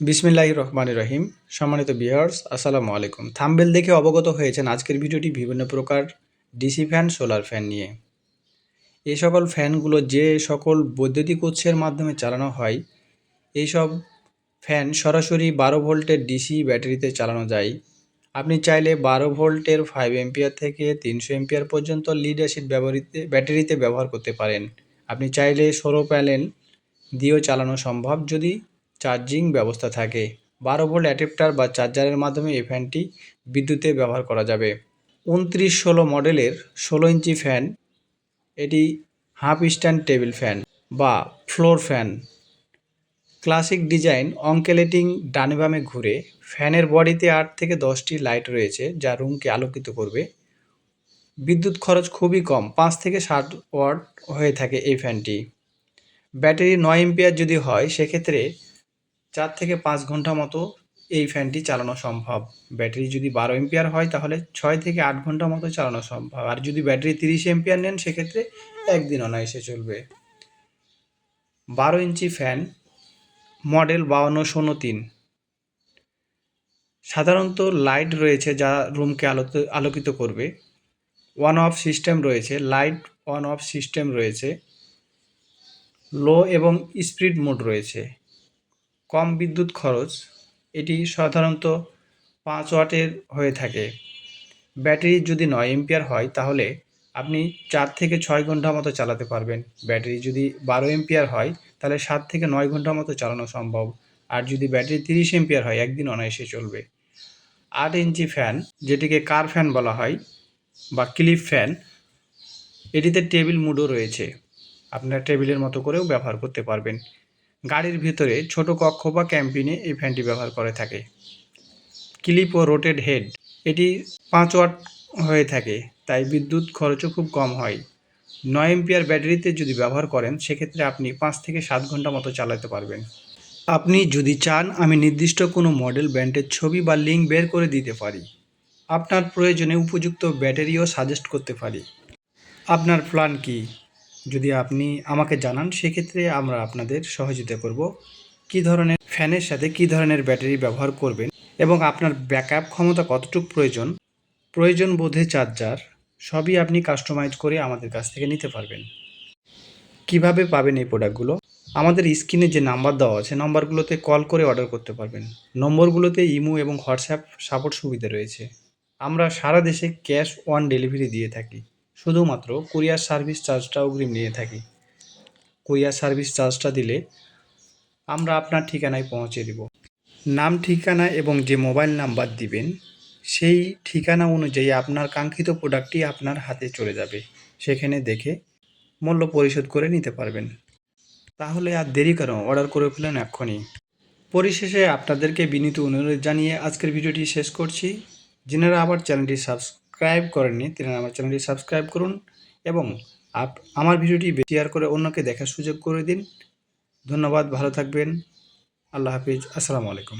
বিসমিল্লাহ রহমান রহিম। সম্মানিত বিহার্স আসসালামু আলাইকুম। থাম্বেল দেখে অবগত হয়েছেন আজকের ভিডিওটি বিভিন্ন প্রকার ডিসি ফ্যান, সোলার ফ্যান নিয়ে। এই সকল ফ্যানগুলো যে সকল বৈদ্যুতিক উৎসের মাধ্যমে চালানো হয় এই সব ফ্যান সরাসরি বারো ভোল্টের ডিসি ব্যাটারিতে চালানো যায়। আপনি চাইলে বারো ভোল্টের ফাইভ এম্পিয়ার থেকে তিনশো এম্পিয়ার পর্যন্ত লিড অ্যাসিড ব্যবহৃত, ব্যাটারিতে ব্যবহার করতে পারেন। আপনি চাইলে সৌর প্যানেল দিয়েও চালানো সম্ভব। যদি চার্জিং ব্যবস্থা থাকে। বারো ভোল্ট অ্যাডাপ্টার বা চার্জারের মাধ্যমে এই ফ্যানটি বিদ্যুতে ব্যবহার করা যাবে। উনত্রিশ ষোলো মডেলের ষোলো ইঞ্চি ফ্যান, এটি হাফ স্ট্যান্ড টেবিল ফ্যান বা ফ্লোর ফ্যান। ক্লাসিক ডিজাইন অঙ্কেলেটিং ডানে বামে ঘুরে ফ্যানের বডিতে আট থেকে দশটি লাইট রয়েছে যা রুমকে আলোকিত করবে। বিদ্যুৎ খরচ খুবই কম, পাঁচ থেকে ষাট ওয়াট হয়ে থাকে এই ফ্যানটি। ব্যাটারি নয় এম্পিয়ার যদি হয়, সেক্ষেত্রে চার থেকে পাঁচ ঘণ্টা মতো এই ফ্যানটি চালানো সম্ভব। ব্যাটারি যদি বারো এম্পিয়ার হয়, তাহলে ছয় থেকে আট ঘণ্টা মতো চালানো সম্ভব। আর যদি ব্যাটারি তিরিশ এম্পিয়ার নেন, সেক্ষেত্রে একদিন অনায়াসে চলবে। বারো ইঞ্চি ফ্যান, মডেল বাউন্ন শূন্য তিন। সাধারণত লাইট রয়েছে যা রুমকে আলোত আলোকিত করবে। ওয়ান অফ সিস্টেম রয়েছে, লাইট অন অফ সিস্টেম রয়েছে। লো এবং স্পিড মোড রয়েছে। কম বিদ্যুৎ খরচ, এটি সাধারণত পাঁচ ওয়াটের হয়ে থাকে। ব্যাটারি যদি নয় এম্পিয়ার হয়, তাহলে আপনি চার থেকে ছয় ঘণ্টা মতো চালাতে পারবেন। ব্যাটারি যদি বারো এম্পিয়ার হয়, তাহলে সাত থেকে নয় ঘণ্টা মতো চালানো সম্ভব। আর যদি ব্যাটারি তিরিশ এম্পিয়ার হয়, একদিন অনায়াসে চলবে। আট ইঞ্চি ফ্যান, যেটিকে কার ফ্যান বলা হয়, বা ক্লিপ ফ্যান, এটিতে টেবিল মুডও রয়েছে। আপনার টেবিলের মতো করেও ব্যবহার করতে পারবেন। গাড়ির ভিতরে ছোট কক্ষ বা ক্যাম্পিনে এই ফ্যানটি ব্যবহার করে থাকে। ক্লিপ ও রোটেড হেড, এটি পাঁচ ওয়াট হয়ে থাকে, তাই বিদ্যুৎ খরচও খুব কম হয়। নয় এম্পিয়ার ব্যাটারিতে যদি ব্যবহার করেন, সেক্ষেত্রে আপনি পাঁচ থেকে সাত ঘণ্টা মতো চালাতে পারবেন। আপনি যদি চান, আমি নির্দিষ্ট কোনো মডেল, ব্র্যান্ডের ছবি বা লিঙ্ক বের করে দিতে পারি। আপনার প্রয়োজনে উপযুক্ত ব্যাটারিও সাজেস্ট করতে পারি। আপনার প্ল্যান কি? যদি আপনি আমাকে জানান, সেক্ষেত্রে আমরা আপনাদের সহযোগিতা করব। কী ধরনের ফ্যানের সাথে কী ধরনের ব্যাটারি ব্যবহার করবেন এবং আপনার ব্যাকআপ ক্ষমতা কতটুকু প্রয়োজন? প্রয়োজন বোধে চার্জার, সবই আপনি কাস্টমাইজ করে আমাদের কাছ থেকে নিতে পারবেন। কীভাবে পাবেন এই প্রোডাক্টগুলো? আমাদের স্ক্রিনে যে নাম্বার দেওয়া আছে, নাম্বারগুলোতে কল করে অর্ডার করতে পারবেন। নম্বরগুলোতে ইমো এবং হোয়াটসঅ্যাপ সাপোর্ট সুবিধা রয়েছে। আমরা সারা দেশে ক্যাশ অন ডেলিভারি দিয়ে থাকি। শুধুমাত্র কুরিয়ার সার্ভিস চার্জটা অগ্রিম নিয়ে থাকি। কুরিয়ার সার্ভিস চার্জটা দিলে আমরা আপনার ঠিকানায় পৌঁছে দেব। নাম, ঠিকানা এবং যে মোবাইল নাম্বার দিবেন, সেই ঠিকানা অনুযায়ী আপনার কাঙ্ক্ষিত প্রোডাক্টটি আপনার হাতে চলে যাবে। সেখানে দেখে মূল্য পরিশোধ করে নিতে পারবেন। তাহলে আর দেরি কেন? অর্ডার করে ফেলেন এক্ষুনি। পরিশেষে আপনাদেরকে বিনীত অনুরোধ জানিয়ে আজকের ভিডিওটি শেষ করছি। যিনারা আবার চ্যানেলটি সাবস্ক্রাইব করেননি, তিনি আমার চ্যানেলটি সাবস্ক্রাইব করুন এবং আপ, আমার ভিডিওটি শেয়ার করে অন্যকে দেখার সুযোগ করে দিন। ধন্যবাদ, ভালো থাকবেন। আল্লাহ হাফিজ। আসসালামু আলাইকুম।